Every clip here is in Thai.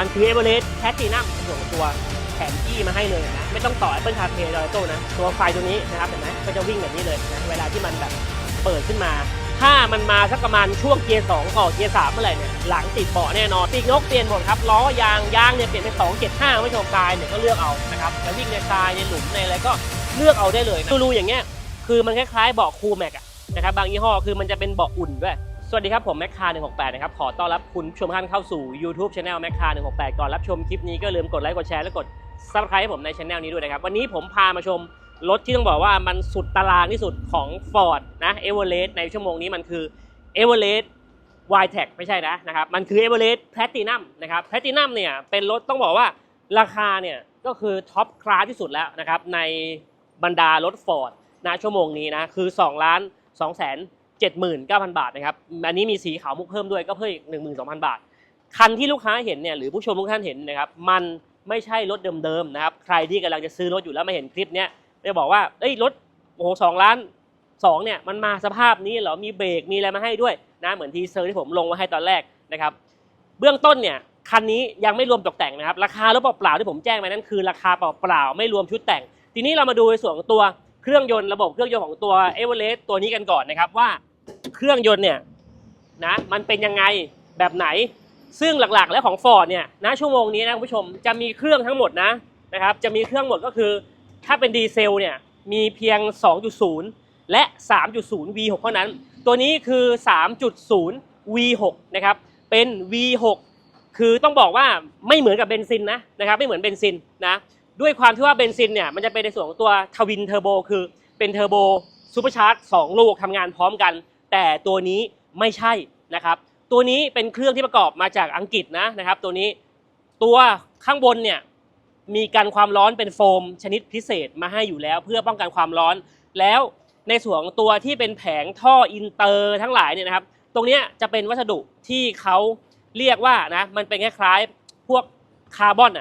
มันคือเอเวอเรสต์แพตตินัมส่วนตัวแผนที่มาให้เลยนะไม่ต้องต่อ Apple CarPlay โดยโต้นะ ตัวไฟตัวนี้นะครับเห็นไหมก็จะวิ่งแบบนี้เลยนะเวลาที่มันแบบเปิดขึ้นมา ถ้ามันมาสักประมาณช่วงเกียร์2ก่อนเกียร์ 3 เมื่อไหร่เนี่ยหลังติดเบาะแน่นอนปีกนกเปลี่ยนหมดครับล้อยางยางเนี่ยเปลี่ยนเป็น2 7 5ไม่ชมกายเนี่ยก็เลือกเอานะครับจะวิ่งในทรายในหลุมในอะไรก็เลือกเอาได้เลยนะรูๆอย่างเงี้ยคือมันคล้ายๆเบาะคูลแม็กอะนะครับบางยี่ห้อคือมันจะเป็นเบาะอุ่นด้วย สวัสดีครับ ผมแมคคา168 นะครับ ขอต้อนรับคุณชมท่านเข้าสู่ YouTube Channel แมคคา168 ก่อนรับชมคลิปนี้ก็ลืมกดไลค์กดแชร์และกด Subscribe ให้ผมในช anel นี้ด้วยนะครับ วันนี้ผมพามาชมรถที่ต้องบอกว่ามันสุดตารางที่สุดของ Ford นะ e v e r e s t ในชั่วโมงนี้มันคือ e v e r e s t y t e c ไม่ใช่นะนะครับมันคือ e v e r e s t Platinum นะครับ Platinum เนี่ยเป็นรถต้องบอกว่าราคาเนี่ยก็คือท็อปคลาสที่สุดแล้วนะครับในบรรดารถ Ford นะชั่วโมงนี้นะคือ2ล้าน2แสน 79,000 บาทนะครับ อันนี้มีสีขาวมุกเพิ่มด้วยก็เพิ่มอีก 12,000 บาท คันที่ลูกค้าเห็นเนี่ยหรือผู้ชมทุกท่านเห็นนะครับ มันไม่ใช่รถเดิมๆนะครับ ใครที่กำลังจะซื้อรถอยู่แล้วมาเห็นคลิปเนี้ยจะบอกว่าเอ้ยรถโอ้โหสองล้านสองเนี่ยมันมาสภาพนี้เหรอ มีเบรก มีอะไรมาให้ด้วยนะเหมือนทีเซอร์ที่ผมลงไว้ให้ตอนแรกนะครับ เบื้องต้นเนี่ยคันนี้ยังไม่รวมตกแต่งนะครับ ราคารถเปล่าๆที่ผมแจ้งไปนั้นคือราคาเปล่าๆไม่รวมชุดแต่ง ทีนี้เรามาดูในส่วนของตัวเครื่องยนต์ระบบเครื่องยนต์ของตัวเอเวอเรสต์ตัวนี้กันก่อนนะครับว่า เครื่องยนต์เนี่ยนะมันเป็นยังไงแบบไหน ซึ่งหลักๆ แล้วของ Ford เนี่ยนะชั่วโมงนี้นะคุณผู้ชมจะมีเครื่องทั้งหมดนะนะครับจะมีเครื่องหมดก็คือ ถ้าเป็นดีเซลเนี่ยมีเพียง 2.0 และ 3.0 V6 เท่านั้น ตัวนี้คือ 3.0 V6 นะครับเป็น V6 คือต้องบอกว่าไม่เหมือนกับเบนซินนะนะครับไม่เหมือนเบนซินนะด้วยความที่ว่าเบนซินเนี่ยมันจะเป็นในส่วนของตัวทวินเทอร์โบคือเป็นเทอร์โบซูเปอร์ชาร์จสองลูกทำงานพร้อมกัน แต่ตัวนี้ไม่ใช่นะครับ ตัวนี้เป็นเครื่องที่ประกอบมาจากอังกฤษนะนะครับ ตัวนี้ตัวข้างบนเนี่ยมีกันความร้อนเป็นโฟมชนิดพิเศษมาให้อยู่แล้ว เพื่อป้องกันความร้อน แล้วในส่วนของตัวที่เป็นแผงท่ออินเตอร์ทั้งหลายเนี่ยนะครับ ตรงนี้จะเป็นวัสดุที่เขาเรียกว่านะมันเป็นคล้ายๆพวกคาร์บอน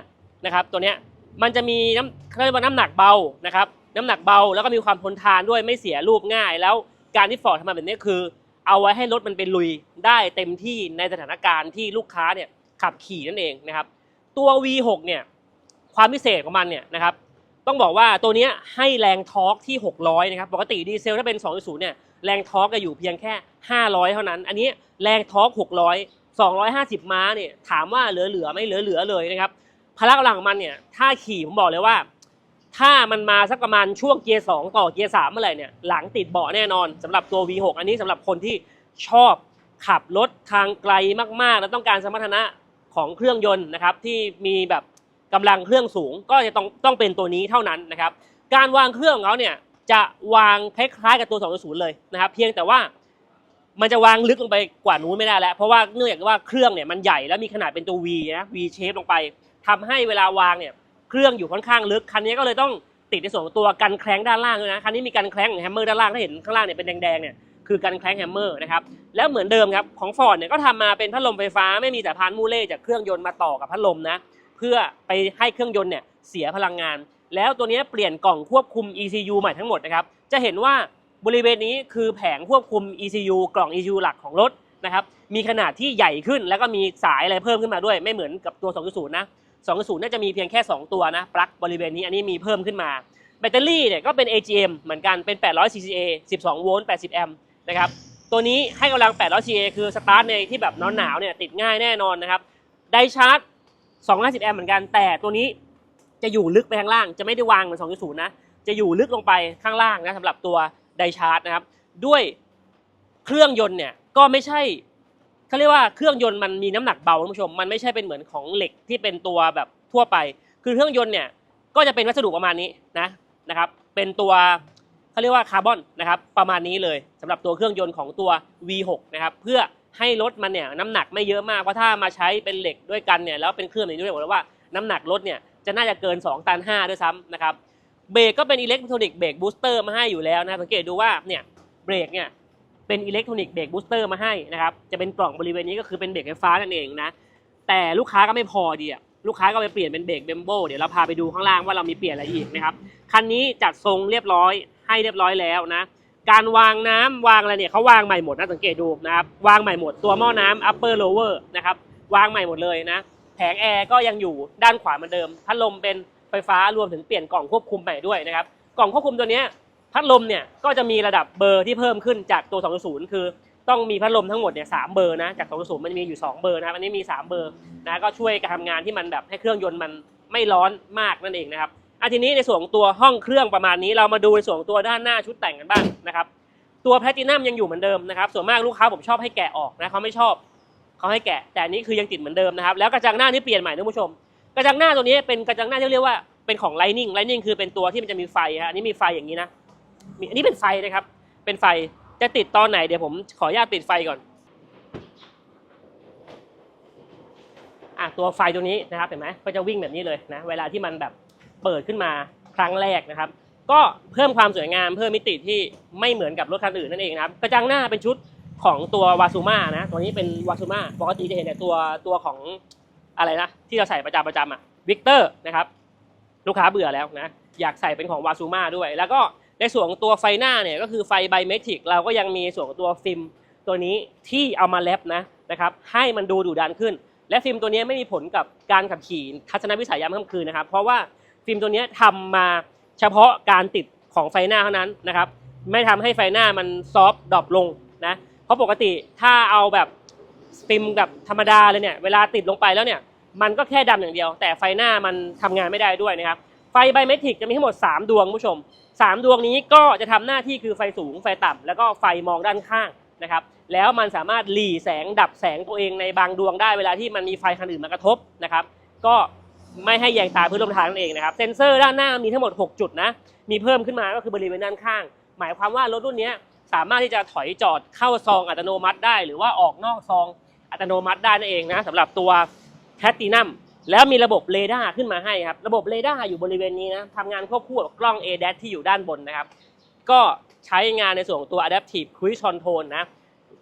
นะครับ ตัวนี้มันจะมีน้ำเขาเรียกว่าน้ำหนักเบานะครับ น้ำหนักเบาแล้วก็มีความทนทานด้วยไม่เสียรูปง่ายแล้ว การที่ฟอร์ดทำมาแบบนี้คือ เอาไว้ให้รถมันเป็นลุยได้เต็มที่ในสถานการณ์ที่ลูกค้าเนี่ยขับขี่นั่นเองนะครับ ตัว V6 เนี่ยความพิเศษของมันเนี่ยนะครับต้องบอกว่าตัวนี้ให้แรงทอร์กที่ 600 นะครับ ปกติดีเซลถ้าเป็น 2.0 เนี่ยแรงทอร์กจะอยู่เพียงแค่ 500 เท่านั้น อันนี้แรงทอร์ก600 250 ม้าเนี่ยถามว่าเหลือๆไหม่เหลือๆเลยนะครับพละกำลังของมันเนี่ยถ้าขี่ผมบอกเลยว่า ถ้ามันมาสักประมาณช่วงเกียร์2ต่อเกียร์3เมื่อไหร่เนี่ยหลังติดเบาะแน่นอนสำหรับตัว V6 อันนี้สำหรับคนที่ชอบขับรถทางไกลมากๆ แล้วต้องการสมรรถนะของเครื่องยนต์นะครับที่มีแบบกำลังเครื่องสูงก็จะต้องต้องเป็นตัวนี้เท่านั้นนะครับการวางเครื่องของเขาเนี่ยจะวางคล้ายๆกับตัว 2.0 เลยนะครับเพียงแต่ว่ามันจะวางลึกลงไปกว่านู้นไม่ได้แล้ว เพราะว่าเนื่องจากว่าเครื่องเนี่ยมันใหญ่แล้วมีขนาดเป็นตัว V นะ V shape ลงไปทำให้เวลาวางเนี่ย เครื่องอยู่ค่อนข้างลึก คันนี้ก็เลยต้องติดในส่วนของตัวกันแคล้งด้านล่างด้วยนะ คันนี้มีกันแคล้งแฮมเมอร์ด้านล่างถ้าเห็นข้างล่างเนี่ยเป็นแดงๆเนี่ยคือกันแคล้งแฮมเมอร์นะครับ แล้วเหมือนเดิมครับของฟอร์ดเนี่ยก็ทำมาเป็นพัดลมไฟฟ้าไม่มีสายพานมูเล่จากเครื่องยนต์มาต่อกับพัดลมนะเพื่อไปให้เครื่องยนต์เนี่ยเสียพลังงาน แล้วตัวนี้เปลี่ยนกล่องควบคุม ECU ใหม่ทั้งหมดนะครับจะเห็นว่าบริเวณนี้คือแผงควบคุม ECU กล่อง ECU หลักของรถนะครับมีขนาดที่ใหญ่ขึ้นแล้วก็มีสายอะไรเพิ่มขึ้นมาด้วย ไม่เหมือนกับตัว 2.0 นะ 2.0 น่าจะมีเพียงแค่ 2 ตัวนะ ปลั๊กบริเวณนี้อันนี้มีเพิ่มขึ้นมา แบตเตอรี่เนี่ยก็เป็น AGM เหมือนกันเป็น 800 CCA 12 โวลต์ 80 แอมป์นะครับ ตัวนี้ให้กำลัง 800 CCA คือสตาร์ทในที่แบบหนาวๆเนี่ยติดง่ายแน่นอนนะครับ ไดชาร์จ 250 แอมป์เหมือนกัน แต่ตัวนี้จะอยู่ลึกไปข้างล่าง จะไม่ได้วางเหมือน 2.0 นะ จะอยู่ลึกลงไปข้างล่างนะสำหรับตัวไดชาร์จนะครับ ด้วยเครื่องยนต์เนี่ยก็ไม่ใช่ เขาเรียกว่าเครื่องยนต์มันมีน้ำหนักเบาท่านผู้ชมมันไม่ใช่เป็นเหมือนของเหล็กที่เป็นตัวแบบทั่วไป คือเครื่องยนต์เนี่ยก็จะเป็นวัสดุประมาณนี้นะนะครับเป็นตัวเขาเรียกว่าคาร์บอนนะครับประมาณนี้เลยสำหรับตัวเครื่องยนต์ของตัว V6 นะครับเพื่อให้รถมันเนี่ยน้ำหนักไม่เยอะมากเพราะถ้ามาใช้เป็นเหล็กด้วยกันเนี่ยแล้วเป็นเครื่องอย่างนี้ด้วยบอกเลยว่าน้ำหนักรถเนี่ยจะน่าจะเกิน 2 ตัน 5 ด้วยซ้ำนะครับเบรกก็เป็นอิเล็กทรอนิกส์เบรกบูสเตอร์มาให้อยู่แล้วนะสังเกตดูว่าเนี่ยเบรกเนี่ย เป็นอิเล็กทรอนิกส์เบรกบูสเตอร์มาให้นะครับจะเป็นกล่องบริเวณนี้ก็คือเป็นเบรกไฟฟ้านั่นเองนะแต่ลูกค้าก็ไม่พอดีอะลูกค้าก็ไปเปลี่ยนเป็นเบรกเบมโบเดี๋ยวเราพาไปดูข้างล่างว่าเรามีเปลี่ยนอะไรอีกนะครับคันนี้จัดทรงเรียบร้อยให้เรียบร้อยแล้วนะการวางน้ำวางอะไรเนี่ยเขาวางใหม่หมดนะสังเกตดูนะครับวางใหม่หมดตัวหม้อน้ำ upper lower นะครับวางใหม่หมดเลยนะแผงแอร์ก็ยังอยู่ด้านขวาเหมือนเดิมพัดลมเป็นไฟฟ้ารวมถึงเปลี่ยนกล่องควบคุมใหม่ด้วยนะครับกล่องควบคุมตัวเนี้ย พัดลมเนี่ยก็จะมีระดับเบอร์ที่เพิ่มขึ้นจากตัว 2.0 คือต้องมีพัดลมทั้งหมดเนี่ยสามเบอร์นะจาก 2.0 มันจะมีอยู่ 2 เบอร์นะครับอันนี้มี 3 เบอร์นะก็ช่วยการทำงานที่มันแบบให้เครื่องยนต์มันไม่ร้อนมากนั่นเองนะครับอะทีนี้ในส่วนของตัวห้องเครื่องประมาณนี้ เรามาดูในส่วนของตัวด้านหน้าชุดแต่งกันบ้างนะครับตัวแพลตินัมยังอยู่เหมือนเดิมนะครับส่วนมากลูกค้าผมชอบให้แกะออกนะเขาไม่ชอบเขาให้แกะ แต่อันนี้คือยังติดเหมือนเดิมนะครับแล้วกระจังหน้านี่เปลี่ยนใหม่ท่านผู้ชม กระจังหน้าตัวนี้เป็นกระจังหน้าที่เรียกว่าเป็นของไลนิ่งไลนิ่งคือเป็นตัวที่มันจะมีไฟฮะอันนี้มีไฟอย่างนี้นะ มีอันนี้เป็นไฟนะครับ เป็นไฟจะติดตอนไหนเดี๋ยวผมขออนุญาตปิดไฟก่อนอะตัวไฟตัวนี้นะครับเห็นไหมก็จะวิ่งแบบนี้เลยนะเวลาที่มันแบบเปิดขึ้นมาครั้งแรกนะครับ ก็เพิ่มความสวยงามเพิ่มมิติที่ไม่เหมือนกับรถคันอื่นนั่นเองนะครับกระจังหน้าเป็นชุดของตัววาซูมานะตัวนี้เป็นวาซูมาปกติจะเห็นแต่ตัวตัวของอะไรนะที่เราใส่ประจำประจำอะวิกเตอร์นะครับลูกค้าเบื่อแล้วนะอยากใส่เป็นของวาซูมาด้วย แล้วก็ ในส่วนของตัวไฟหน้าเนี่ยก็คือไฟไบเมทริกเราก็ยังมีส่วนของตัวฟิล์มตัวนี้ที่เอามาแลบนะนะครับให้มันดูดุดันขึ้น และฟิล์มตัวนี้ไม่มีผลกับการขับขี่ทัศนวิสัยยามค่ำคืนนะครับ เพราะว่าฟิล์มตัวนี้ทำมาเฉพาะการติดของไฟหน้าเท่านั้นนะครับ ไม่ทำให้ไฟหน้ามันซอฟดรอปลงนะเพราะปกติถ้าเอาแบบฟิล์มแบบธรรมดาเลยเนี่ยเวลาติดลงไปแล้วเนี่ยมันก็แค่ดำอย่างเดียว แต่ไฟหน้ามันทำงานไม่ได้ด้วยนะครับไฟไบเมทริกจะมีทั้งหมด 3 ดวงผู้ชม 3 ดวงนี้ก็จะทำหน้าที่คือไฟสูงไฟต่ำแล้วก็ไฟมองด้านข้างนะครับแล้วมันสามารถหลีแสงดับแสงตัวเองในบางดวงได้เวลาที่มันมีไฟคันอื่นมากระทบนะครับ ก็ไม่ให้แยงตาพื้นลมทางนั่นเองนะครับเซ็นเซอร์ด้านหน้ามีทั้งหมด 6 จุดนะมีเพิ่มขึ้นมาก็คือบริเวณด้านข้าง หมายความว่ารถรุ่นนี้สามารถที่จะถอยจอดเข้าซองอัตโนมัติได้ หรือว่าออกนอกซองอัตโนมัติได้นั่นเองนะสำหรับตัวแพตตินัม แล้วมีระบบเรดาร์ขึ้นมาให้ครับ ระบบเรดาร์อยู่บริเวณนี้นะทำงานควบคู่กับกล้อง a d a s ที่อยู่ด้านบนนะครับ ก็ใช้งานในส่วนของตัว Adaptive Cruise Control นะ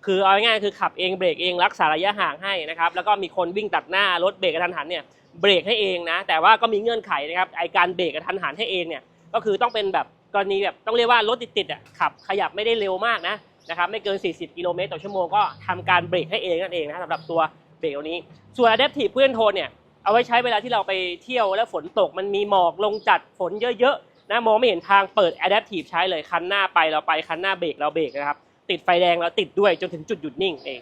คือเอาง่ายๆคือขับเองเบรกเองรักษาระยะห่างให้นะครับ แล้วก็มีคนวิ่งตัดหน้ารถเบรกกระทันหันเนี่ยเบรกให้เองนะ แต่ว่าก็มีเงื่อนไขนะครับไอการเบรกกระทันหันให้เองเนี่ย ก็คือต้องเป็นแบบกรณีแบบต้องเรียกว่ารถติดๆอะขับขยับไม่ได้เร็วมากนะนะครับไม่เกิน 40 กิโลเมตรต่อชั่วโมงก็ทำการเบรกให้เองนั่นเองนะสำหรับตัวเบรกตัวนี้ ส่วน Adaptive Cruise Control เนี่ย เอาไว้ใช้เวลาที่เราไปเที่ยวแล้วฝนตกมันมีหมอกลงจัดฝนเยอะๆนะมองไม่เห็นทางเปิด Adaptive ใช้เลยคันหน้าไปเราไปคันหน้าเบรกเราเบรกนะครับติดไฟแดงแล้วติดด้วยจนถึงจุดหยุดนิ่งเอง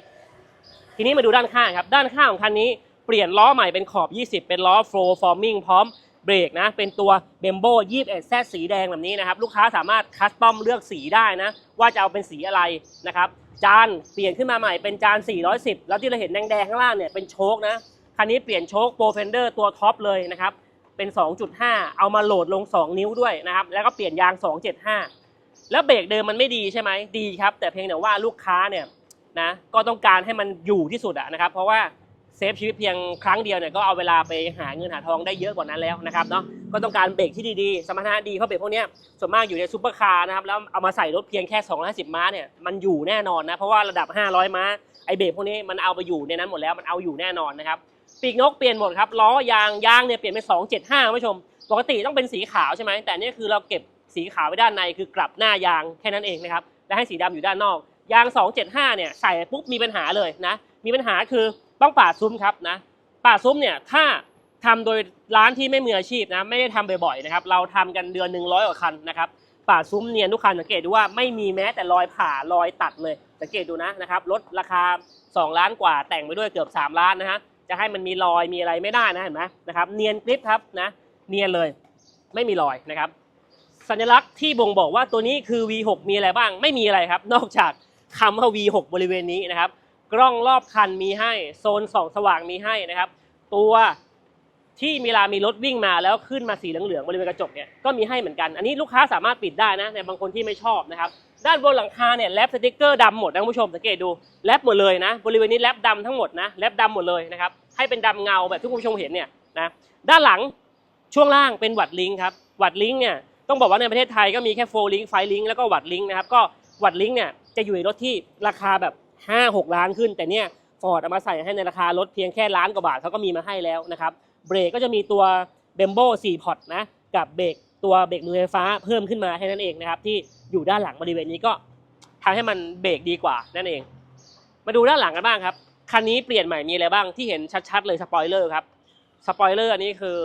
ทีนี้มาดูด้านข้างครับด้านข้างของคันนี้เปลี่ยนล้อใหม่เป็นขอบ 20 เป็นล้อ flow forming พร้อมเบรกนะเป็นตัว Bembo 21 Z สีแดงแบบนี้นะครับลูกค้าสามารถคัสตอมเลือกสีได้นะว่าจะเอาเป็นสีอะไรนะครับจานเปลี่ยนขึ้นมาใหม่เป็นจาน 410 แล้วที่เราเห็นแดงๆข้างล่างเนี่ยเป็นโชคนะ คันนี้เปลี่ยนโชคโปรเฟนเดอร์ตัวท็อปเลยนะครับ เป็น 2.5 เอามาโหลดลง 2 นิ้วด้วยนะครับ แล้วก็เปลี่ยนยาง 275 แล้วเบรกเดิมมันไม่ดีใช่ไหมดีครับ แต่เพียงแต่ว่าลูกค้าเนี่ยนะก็ต้องการให้มันอยู่ที่สุดอะนะครับ เพราะว่าเซฟชีวิตเพียงครั้งเดียวเนี่ยก็เอาเวลาไปหาเงินหาทองได้เยอะกว่านั้นแล้วนะครับเนาะก็ต้องการเบรกที่ดีๆ สมรรถนะดีเพราะเบรกพวกนี้ส่วนมากอยู่ในซูเปอร์คาร์นะครับแล้วเอามาใส่รถเพียงแค่ 250 ม้าเนี่ยมันอยู่แน่นอนนะเพราะว่าระดับ 500 ม้าไอเบรกพวกนี้มันเอาไปอยู่ในนั้นหมดแล้วมันเอาอยู่แน่นอนนะครับ ปีกนกเปลี่ยนหมดครับล้อยางยางเนี่ยเปลี่ยนเป็น275คุณผู้ชม ปกติต้องเป็นสีขาวใช่ไหมแต่นี่คือเราเก็บสีขาวไว้ด้านในคือกลับหน้ายางแค่นั้นเองนะครับและให้สีดำอยู่ด้านนอก ยาง 275เนี่ยใส่ปุ๊บมีปัญหาเลยนะมีปัญหาคือต้องปาดซุ้มครับนะปาดซุ้มเนี่ยถ้าทำโดยร้านที่ไม่มืออาชีพนะไม่ได้ทำบ่อยๆนะครับเราทำกันเดือนหนึ่งร้อยกว่าคันนะครับปาดซุ้มเนียนทุกคันสังเกตดูว่าไม่มีแม้แต่รอยผ่ารอยตัดเลยสังเกตดูนะนะครับรถราคา 2 ล้านกว่าแต่งไปด้วยเกือบ 3 ล้านนะฮะ จะให้มันมีรอยมีอะไรไม่ได้นะเห็นไหมนะครับเนียนกริปครับนะเนียนเลยไม่มีรอยนะครับ สัญลักษณ์ที่บ่งบอกว่าตัวนี้คือ V6 มีอะไรบ้างไม่มีอะไรครับ นอกจากคำว่า V6 บริเวณนี้นะครับ กล้องรอบคันมีให้โซนส่องสว่างมีให้นะครับ ตัวที่เวลามีรถวิ่งมาแล้วขึ้นมาสีเหลืองๆบริเวณกระจกเนี่ยก็มีให้เหมือนกัน อันนี้ลูกค้าสามารถปิดได้นะในบางคนที่ไม่ชอบนะครับ ด้านบนหลังคาเนี่ยแรปสติกเกอร์ดำหมดนะคุณผู้ชมสังเกตดูแรปหมดเลยนะ บริเวณนี้แรปดำทั้งหมดนะแรปดำหมดเลยนะครับให้เป็นดำเงาแบบที่คุณผู้ชมเห็นเนี่ยนะด้านหลังช่วงล่างเป็นวัดลิงครับวัดลิงเนี่ยต้องบอกว่าในประเทศไทยก็มีแค่โฟลิงไฟลิงแล้วก็วัดลิงนะครับก็วัดลิงเนี่ยจะอยู่ในรถที่ราคาแบบ 5 6 ล้านขึ้น แต่เนี่ยฟอร์ดเอามาใส่ให้ในราคารถเพียงแค่ล้านกว่าบาทเขาก็มีมาให้แล้วนะครับเบรกก็จะมีตัวเบมโบ4พอร์ตนะกับเบรก ตัวเบรกมือไฟฟ้าเพิ่มขึ้นมาแค่นั้นเองนะครับ ที่อยู่ด้านหลังบริเวณนี้ก็ทำให้มันเบรกดีกว่านั่นเอง มาดูด้านหลังกันบ้างครับคันนี้เปลี่ยนใหม่มีอะไรบ้างที่เห็นชัดๆเลยสปอยเลอร์ครับสปอยเลอร์อันนี้คือ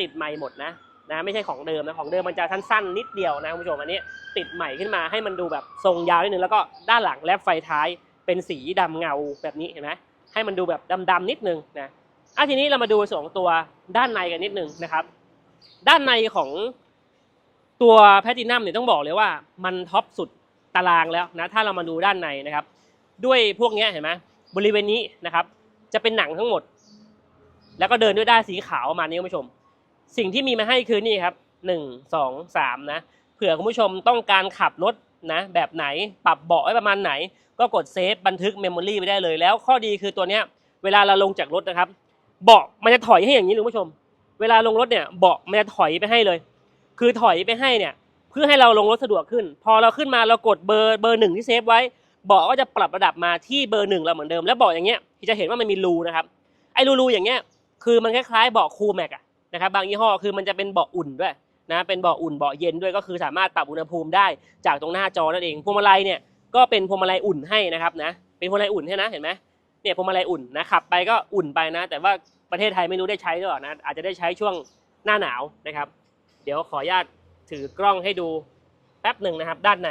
ติดใหม่หมดนะนะไม่ใช่ของเดิมนะของเดิมมันจะสั้นๆนิดเดียวนะคุณผู้ชมอันนี้ติดใหม่ขึ้นมาให้มันดูแบบทรงยาวนิดนึงแล้วก็ด้านหลังแลบไฟท้ายเป็นสีดำเงาแบบนี้เห็นไหมให้มันดูแบบดำๆนิดนึงนะอะทีนี้เรามาดูส่วนตัวด้านในกันนิดนึงนะครับ ด้านในของ ตัวแพทินัมเนี่ยต้องบอกเลยว่ามันท็อปสุดตารางแล้วนะถ้าเรามาดูด้านในนะครับ ด้วยพวกนี้เห็นไหมบริเวณนี้นะครับ จะเป็นหนังทั้งหมด แล้วก็เดินด้วยด้านสีขาวมานี้คุณผู้ชม สิ่งที่มีมาให้คือนี่ครับหนึ่งสองสามนะเผื่อคุณผู้ชมต้องการขับรถนะแบบไหนปรับเบาะไว้ประมาณไหน ก็กดเซฟบันทึกเมมโมรีไว้ได้เลย แล้วข้อดีคือตัวเนี้ยเวลาเราลงจากรถนะครับ เบาะมันจะถอยให้อย่างนี้คุณผู้ชม เวลาลงรถเนี่ยเบาะมันจะถอยไปให้เลย คือถอยไปให้เนี่ย เพื่อให้เราลงรถสะดวกขึ้น พอเราขึ้นมาเรากดเบอร์เบอร์หนึ่งที่เซฟไว้เบาะก็จะปรับระดับมาที่เบอร์หนึ่งเราเหมือนเดิมแล้วเบาะอย่างเงี้ยที่จะเห็นว่ามันมีรูนะครับไอ้รูๆอย่างเงี้ยคือมันคล้ายๆเบาะคูลแม็กอะนะครับบางยี่ห้อคือมันจะเป็นเบาะอุ่นด้วยนะเป็นเบาะอุ่นเบาะเย็นด้วยก็คือสามารถปรับอุณหภูมิได้จากตรงหน้าจอนั่นเองพวงมาลัยเนี่ยก็เป็นพวงมาลัยอุ่นให้นะครับนะเป็นพวงมาลัยอุ่นให้นะเห็นไหมเนี่ยพวงมาลัยอุ่นนะขับไปก็อุ่นไปนะ แต่ว่าประเทศไทยไม่รู้ได้ใช้หรือเปล่านะอาจจะได้ใช้ช่วงหน้าหนาวนะครับ ดี๋ยวขออนุญาตถือกล้องให้ดูแป๊บหนึ่งนะครับ ด้านใน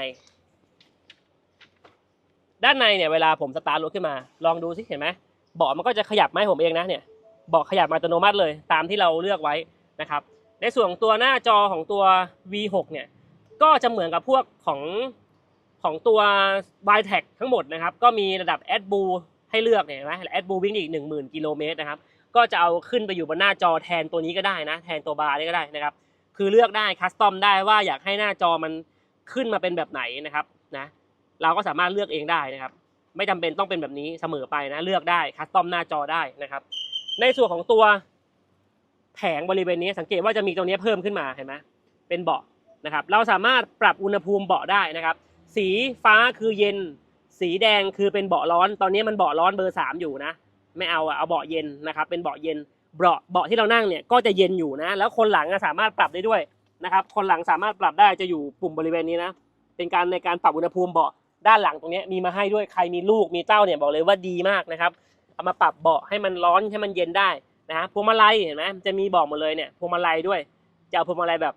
ด้านในเนี่ยเวลาผมสตาร์ทรถขึ้นมา ลองดูสิเห็นไหมเบาะมันก็จะขยับมาให้ผมเองนะเนี่ยเบาะขยับอัตโนมัติเลย ตามที่เราเลือกไว้นะครับ ในส่วนของตัวหน้าจอของตัว V6 เนี่ยก็จะเหมือนกับพวกของของตัว b i t e c ทั้งหมดนะครับ ก็มีระดับ a d b l u ให้เลือกเนี่ยเห็นไหม a d b l u วิ่งอีก 10,000 กิโลเมตรนะครับ ก็จะเอาขึ้นไปอยู่บนหน้าจอแทนตัวนี้ก็ได้นะ แทนตัวบาร์นี่ก็ได้นะครับ คือเลือกได้คัสตอมได้ว่าอยากให้หน้าจอมันขึ้นมาเป็นแบบไหนนะครับนะเราก็สามารถเลือกเองได้นะครับ ไม่จำเป็นต้องเป็นแบบนี้เสมอไปนะเลือกได้คัสตอมหน้าจอได้นะครับ ในส่วนของตัวแผงบริเวณนี้สังเกตว่าจะมีตรงนี้เพิ่มขึ้นมาเห็นไหมเป็นเบาะนะครับ เราสามารถปรับอุณหภูมิเบาะได้นะครับ สีฟ้าคือเย็น สีแดงคือเป็นเบาะร้อน ตอนนี้มันเบาะร้อนเบอร์สามอยู่นะ ไม่เอาอะเอาเบาะเย็นนะครับ เป็นเบาะเย็น เบาะเบาะที่เรานั่งเนี่ยก็จะเย็นอยู่นะ แล้วคนหลังสามารถปรับได้ด้วยนะครับ คนหลังสามารถปรับได้จะอยู่ปุ่มบริเวณนี้นะ เป็นการในการปรับอุณหภูมิเบาะด้านหลังตรงนี้มีมาให้ด้วยใครมีลูกมีเต้าเนี่ยบอกเลยว่าดีมากนะครับ เอามาปรับเบาะให้มันร้อนให้มันเย็นได้นะพวงมาลัยเห็นไหมจะมีบอกหมดเลยเนี่ยพวงมาลัยด้วย จะเอาพวงมาลัยแบบ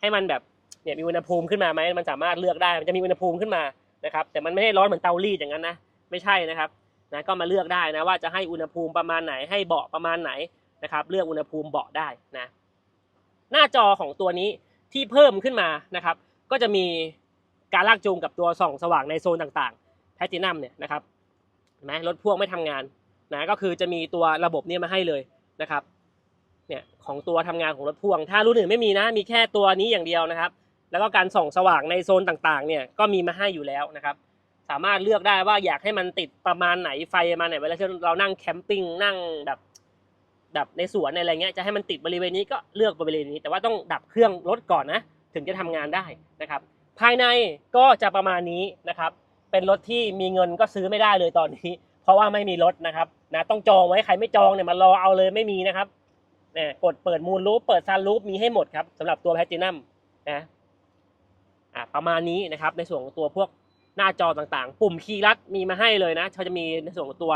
ให้มันแบบเนี่ยมีอุณหภูมิขึ้นมาไหมมันสามารถเลือกได้มันจะมีอุณหภูมิขึ้นมานะครับ แต่มันไม่ได้ร้อนเหมือนเตารีดอย่างนั้นนะ ไม่ใช่นะครับนะก็มาเลือกได้นะว่าจะให้อุณหภูมิประมาณไหนให้เบาะประมาณไหน นะครับเลือกอุณหภูมิเบาะได้นะหน้าจอของตัวนี้ที่เพิ่มขึ้นมานะครับ ก็จะมีการลากจูงกับตัวส่องสว่างในโซนต่างๆแพทินัมเนี่ยนะครับเห็นไหมรถพ่วงไม่ทำงานนะก็คือจะมีตัวระบบเนี้มาให้เลยนะครับเนี่ยของตัวทำงานของรถพ่วง ถ้ารุ่นอื่นไม่มีนะ มีแค่ตัวนี้อย่างเดียวนะครับ แล้วก็การส่องสว่างในโซนต่างๆ เนี่ยก็มีมาให้อยู่แล้วนะครับ สามารถเลือกได้ว่าอยากให้มันติดประมาณไหนไฟมาไหนเวลาที่เรานั่งแคมปิ้งนั่งแบบ แบบในสวนอะไรเงี้ยจะให้มันติดบริเวณนี้ก็เลือกบริเวณนี้ แต่ว่าต้องดับเครื่องรถก่อนนะ ถึงจะทำงานได้นะครับ ภายในก็จะประมาณนี้นะครับ เป็นรถที่มีเงินก็ซื้อไม่ได้เลยตอนนี้ เพราะว่าไม่มีรถนะครับนะต้องจองไว้ใครไม่จองเนี่ยมารอเอาเลยไม่มีนะครับเนี่ยกดเปิดมูลรูปเปิดซันรูปมีให้หมดครับสำหรับตัวแพทินัมนะอะประมาณนี้นะครับในส่วนของตัวพวกหน้าจอต่างๆ ปุ่มคีย์ลัดมีมาให้เลยนะเขาจะมีในส่วนของตัว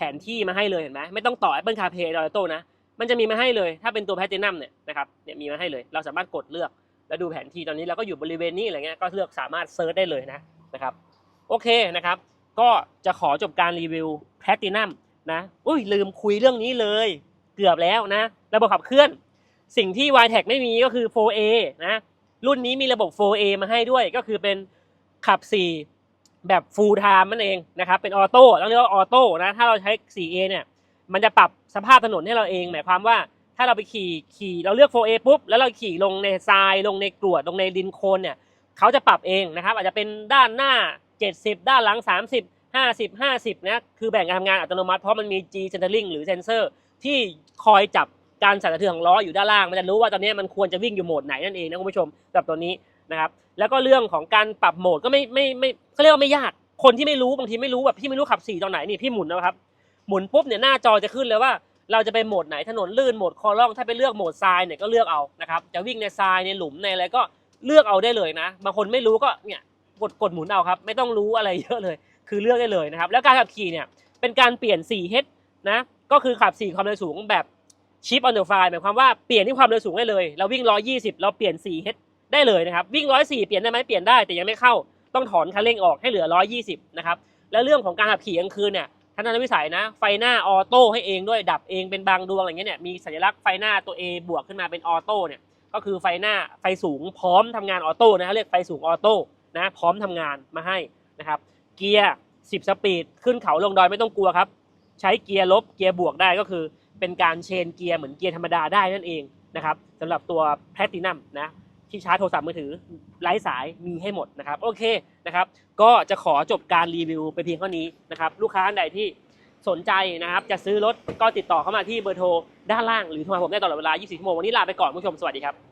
ผนที่มาให้เลยเห็นไหมไม่ต้องต่อ Apple CarPlay ดอยโต้นะ มันจะมีมาให้เลย ถ้าเป็นตัวแพทินัมเนี่ยนะครับเนี่ยมีมาให้เลย เราสามารถกดเลือกแล้วดูแผนที่ตอนนี้เราก็อยู่บริเวณนี้อะไรเงี้ยก็เลือกสามารถเซิร์ชได้เลยนะนะครับโอเคนะครับ ก็จะขอจบการรีวิวแพลตินัมนะอุ้ยลืมคุยเรื่องนี้เลย เกือบแล้วนะ ระบบขับเคลื่อน สิ่งที่ y t e c ไม่มีก็คือ 4A นะรุ่นนี้มีระบบ 4A มาให้ด้วยก็คือเป็นขับ 4 แบบ full time นั่นเองนะครับ เป็นออโต้ต้องเรียกว่าออโต้นะ ถ้าเราใช้ 4A เนี่ย มันจะปรับสภาพถนนให้เราเอง หมายความว่า ถ้าเราไปขี่ขี่เราเลือก 4A ปุ๊บ แล้วเราขี่ลงในทราย ลงในกรวด ลงในดินโคลนเนี่ย เขาจะปรับเองนะครับ อาจจะเป็นด้านหน้า 70 ด้านหลัง 30 50 50 นะ คือแบ่งการทำงานอัตโนมัติ เพราะมันมี G centering หรือเซนเซอร์ที่คอยจับการสั่นสะเทือนของล้ออยู่ด้านล่าง มันจะรู้ว่าตอนนี้มันควรจะวิ่งอยู่โหมดไหนนั่นเองนะคุณผู้ชมสำหรับตัวนี้นะครับ แล้วก็เรื่องของการปรับโหมดก็ไม่ไม่ไม่เขาเรียกว่าไม่ยาก คนที่ไม่รู้บางทีไม่รู้แบบพี่ไม่รู้ขับสี่ตอนไหนนี่พี่หมุนนะครับ หมุนปุ๊บเนี่ยหน้าจอจะขึ้นเลยว่า เราจะไปโหมดไหนถนนลื่นโหมดคอล่องถ้าไปเลือกโหมดทรายเนี่ยก็เลือกเอานะครับจะวิ่งในทรายในหลุมในอะไรก็เลือกเอาได้เลยนะบางคนไม่รู้ก็เนี่ยกดกดหมุนเอาครับ ไม่ต้องรู้อะไรเยอะเลย คือเลือกได้เลยนะครับ แล้วการขับขี่เนี่ยเป็นการเปลี่ยน 4H นะก็คือขับ 4 ความเร็วสูงแบบชิปออนเดอร์ไฟหมายความว่าเปลี่ยนที่ความเร็วสูงได้เลย เราวิ่ง 120 เราเปลี่ยน 4 h ได้เลยนะครับวิ่ง104เปลี่ยนได้ไหมเปลี่ยนได้แต่ยังไม่เข้าต้องถอนคันเร่งออกให้เหลือ120นะครับแล้วเรื่องของการขับขี่กลางคืนเนี่ยท่านนันวิสัยนะไฟหน้าออโต้ให้เองด้วยดับเองเป็นบางดวงอะไรเงี้ยเนี่ยมีสัญลักษณ์ไฟหน้าตัว A บวกขึ้นมาเป็นออโต้เนี่ยก็คือไฟหน้าไฟสูงพร้อมทำงานออโต้นะเรียกไฟสูงออโต้นะพร้อมทำงานมาให้นะครับเกียร์10 สปีดขึ้นเขาลงดอยไม่ต้องกลัวครับ ใช้เกียร์ลบเกียร์บวกได้ก็คือ เป็นการเชนเกียร์เหมือนเกียร์ธรรมดาได้นั่นเองนะครับสำหรับตัวแพลตินัมนะ ที่ชาร์จโทรศัพท์มือถือไร้สายมีให้หมดนะครับโอเคนะครับก็จะขอจบการรีวิวไปเพียงเท่านี้นะครับลูกค้าใดที่สนใจนะครับจะซื้อรถก็ติดต่อเข้ามาที่เบอร์โทรด้านล่างหรือโทรมาผมได้ตลอดเวลา 24 ชั่วโมงวันนี้ลาไปก่อนคุณผู้ชมสวัสดีครับ